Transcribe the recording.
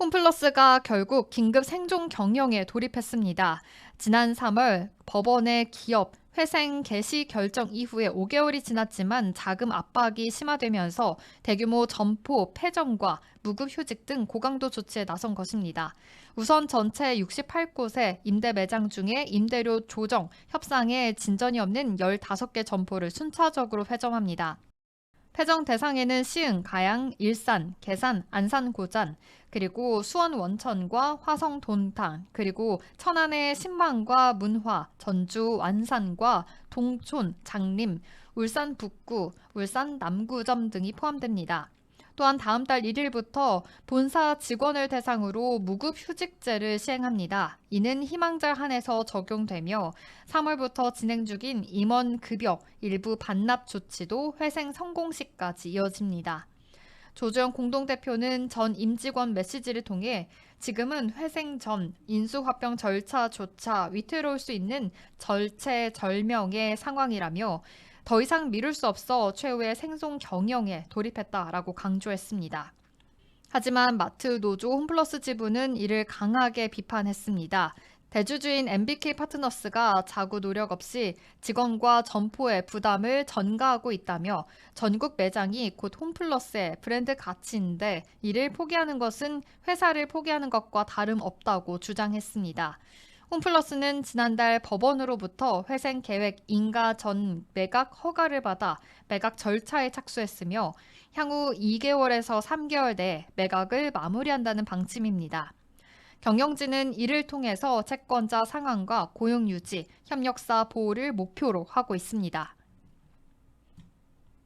홈플러스가 결국 긴급 생존 경영에 돌입했습니다. 지난 3월 법원의 기업 회생 개시 결정 이후에 5개월이 지났지만 자금 압박이 심화되면서 대규모 점포 폐점과 무급 휴직 등 고강도 조치에 나선 것입니다. 우선 전체 68곳의 임대 매장 중에 임대료 조정, 협상에 진전이 없는 15개 점포를 순차적으로 폐점합니다. 폐정 대상에는 시흥, 가양, 일산, 계산, 안산, 고잔, 그리고 수원 원천과 화성 돈탕, 그리고 천안의 신망과 문화, 전주 완산과 동촌, 장림, 울산 북구, 울산 남구점 등이 포함됩니다. 또한 다음 달 1일부터 본사 직원을 대상으로 무급 휴직제를 시행합니다. 이는 희망자 한해서 적용되며 3월부터 진행 중인 임원 급여 일부 반납 조치도 회생 성공 시까지 이어집니다. 조주영 공동대표는 전 임직원 메시지를 통해 지금은 회생 전 인수합병 절차조차 위태로울 수 있는 절체절명의 상황이라며 더 이상 미룰 수 없어 최후의 생존 경영에 돌입했다라고 강조했습니다. 하지만 마트 노조 홈플러스 지부는 이를 강하게 비판했습니다. 대주주인 MBK 파트너스가 자구 노력 없이 직원과 점포의 부담을 전가하고 있다며 전국 매장이 곧 홈플러스의 브랜드 가치인데 이를 포기하는 것은 회사를 포기하는 것과 다름없다고 주장했습니다. 홈플러스는 지난달 법원으로부터 회생 계획 인가 전 매각 허가를 받아 매각 절차에 착수했으며 향후 2개월에서 3개월 내에 매각을 마무리한다는 방침입니다. 경영진은 이를 통해서 채권자 상환과 고용 유지, 협력사 보호를 목표로 하고 있습니다.